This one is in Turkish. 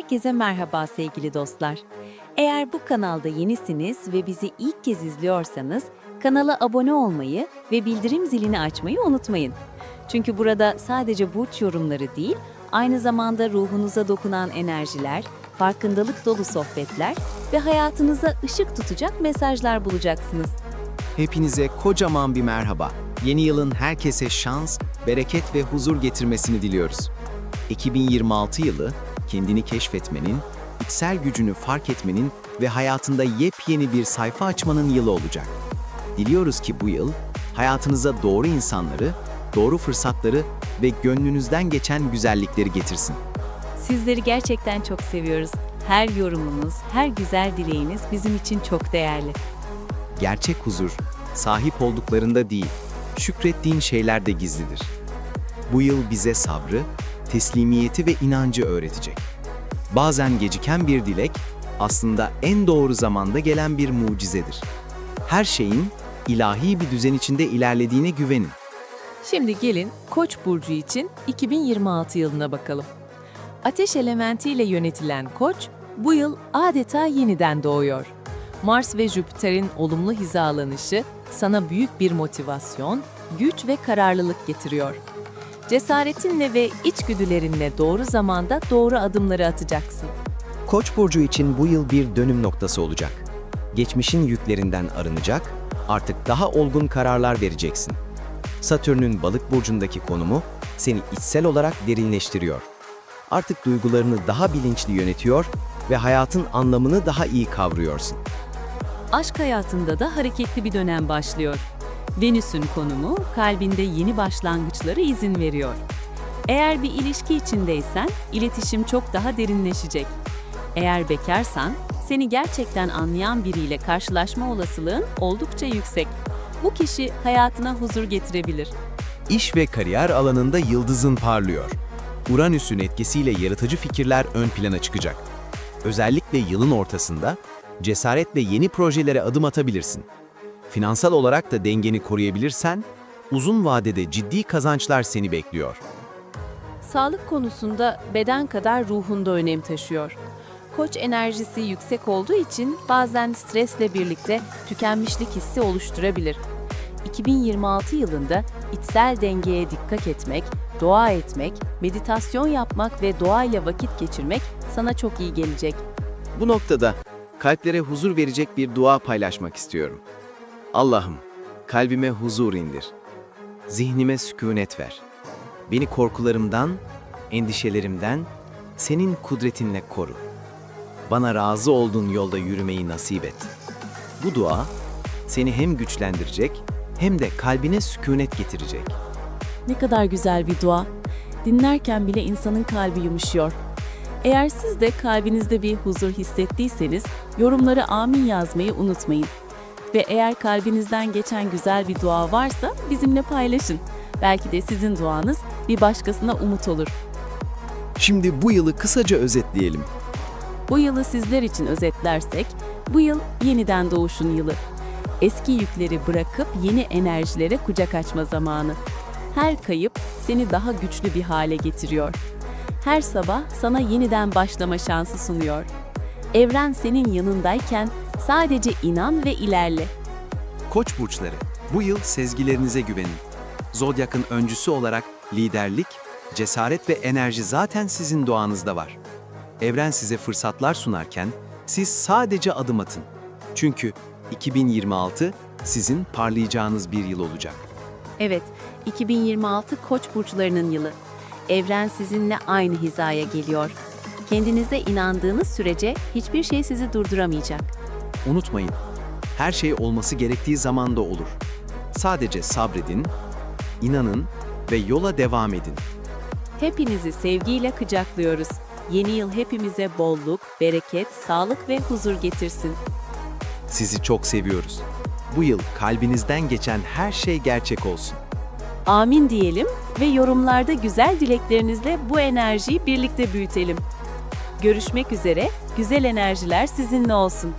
Herkese merhaba sevgili dostlar. Eğer bu kanalda yenisiniz ve bizi ilk kez izliyorsanız kanala abone olmayı ve bildirim zilini açmayı unutmayın. Çünkü burada sadece burç yorumları değil, aynı zamanda ruhunuza dokunan enerjiler, farkındalık dolu sohbetler ve hayatınıza ışık tutacak mesajlar bulacaksınız. Hepinize kocaman bir merhaba. Yeni yılın herkese şans, bereket ve huzur getirmesini diliyoruz. 2026 yılı kendini keşfetmenin, içsel gücünü fark etmenin ve hayatında yepyeni bir sayfa açmanın yılı olacak. Diliyoruz ki bu yıl hayatınıza doğru insanları, doğru fırsatları ve gönlünüzden geçen güzellikleri getirsin. Sizleri gerçekten çok seviyoruz. Her yorumunuz, her güzel dileğiniz bizim için çok değerli. Gerçek huzur, sahip olduklarında değil, şükrettiğin şeylerde gizlidir. Bu yıl bize sabrı, teslimiyeti ve inancı öğretecek. Bazen geciken bir dilek, aslında en doğru zamanda gelen bir mucizedir. Her şeyin ilahi bir düzen içinde ilerlediğine güvenin. Şimdi gelin Koç burcu için 2026 yılına bakalım. Ateş elementiyle yönetilen Koç bu yıl adeta yeniden doğuyor. Mars ve Jüpiter'in olumlu hizalanışı sana büyük bir motivasyon, güç ve kararlılık getiriyor. Cesaretinle ve içgüdülerinle doğru zamanda doğru adımları atacaksın. Koç burcu için bu yıl bir dönüm noktası olacak. Geçmişin yüklerinden arınacak, artık daha olgun kararlar vereceksin. Satürn'ün balık burcundaki konumu seni içsel olarak derinleştiriyor. Artık duygularını daha bilinçli yönetiyor ve hayatın anlamını daha iyi kavruyorsun. Aşk hayatında da hareketli bir dönem başlıyor. Venüs'ün konumu kalbinde yeni başlangıçlara izin veriyor. Eğer bir ilişki içindeysen iletişim çok daha derinleşecek. Eğer bekarsan seni gerçekten anlayan biriyle karşılaşma olasılığın oldukça yüksek. Bu kişi hayatına huzur getirebilir. İş ve kariyer alanında yıldızın parlıyor. Uranüs'ün etkisiyle yaratıcı fikirler ön plana çıkacak. Özellikle yılın ortasında cesaretle yeni projelere adım atabilirsin. Finansal olarak da dengeni koruyabilirsen, uzun vadede ciddi kazançlar seni bekliyor. Sağlık konusunda beden kadar ruhunda önem taşıyor. Koç enerjisi yüksek olduğu için bazen stresle birlikte tükenmişlik hissi oluşturabilir. 2026 yılında içsel dengeye dikkat etmek, dua etmek, meditasyon yapmak ve doğayla vakit geçirmek sana çok iyi gelecek. Bu noktada kalplere huzur verecek bir dua paylaşmak istiyorum. Allah'ım, kalbime huzur indir. Zihnime sükunet ver. Beni korkularımdan, endişelerimden, senin kudretinle koru. Bana razı olduğun yolda yürümeyi nasip et. Bu dua seni hem güçlendirecek hem de kalbine sükunet getirecek. Ne kadar güzel bir dua. Dinlerken bile insanın kalbi yumuşuyor. Eğer siz de kalbinizde bir huzur hissettiyseniz yorumlara amin yazmayı unutmayın. Ve eğer kalbinizden geçen güzel bir dua varsa bizimle paylaşın. Belki de sizin duanız bir başkasına umut olur. Şimdi bu yılı kısaca özetleyelim. Bu yılı sizler için özetlersek, bu yıl yeniden doğuşun yılı. Eski yükleri bırakıp yeni enerjilere kucak açma zamanı. Her kayıp seni daha güçlü bir hale getiriyor. Her sabah sana yeniden başlama şansı sunuyor. Evren senin yanındayken sadece inan ve ilerle. Koç burçları, bu yıl sezgilerinize güvenin. Zodyak'ın öncüsü olarak liderlik, cesaret ve enerji zaten sizin doğanızda var. Evren size fırsatlar sunarken siz sadece adım atın. Çünkü 2026 sizin parlayacağınız bir yıl olacak. Evet, 2026 Koç burçlarının yılı. Evren sizinle aynı hizaya geliyor. Kendinize inandığınız sürece hiçbir şey sizi durduramayacak. Unutmayın, her şey olması gerektiği zamanda olur. Sadece sabredin, inanın ve yola devam edin. Hepinizi sevgiyle kucaklıyoruz. Yeni yıl hepimize bolluk, bereket, sağlık ve huzur getirsin. Sizi çok seviyoruz. Bu yıl kalbinizden geçen her şey gerçek olsun. Amin diyelim ve yorumlarda güzel dileklerinizle bu enerjiyi birlikte büyütelim. Görüşmek üzere, güzel enerjiler sizinle olsun.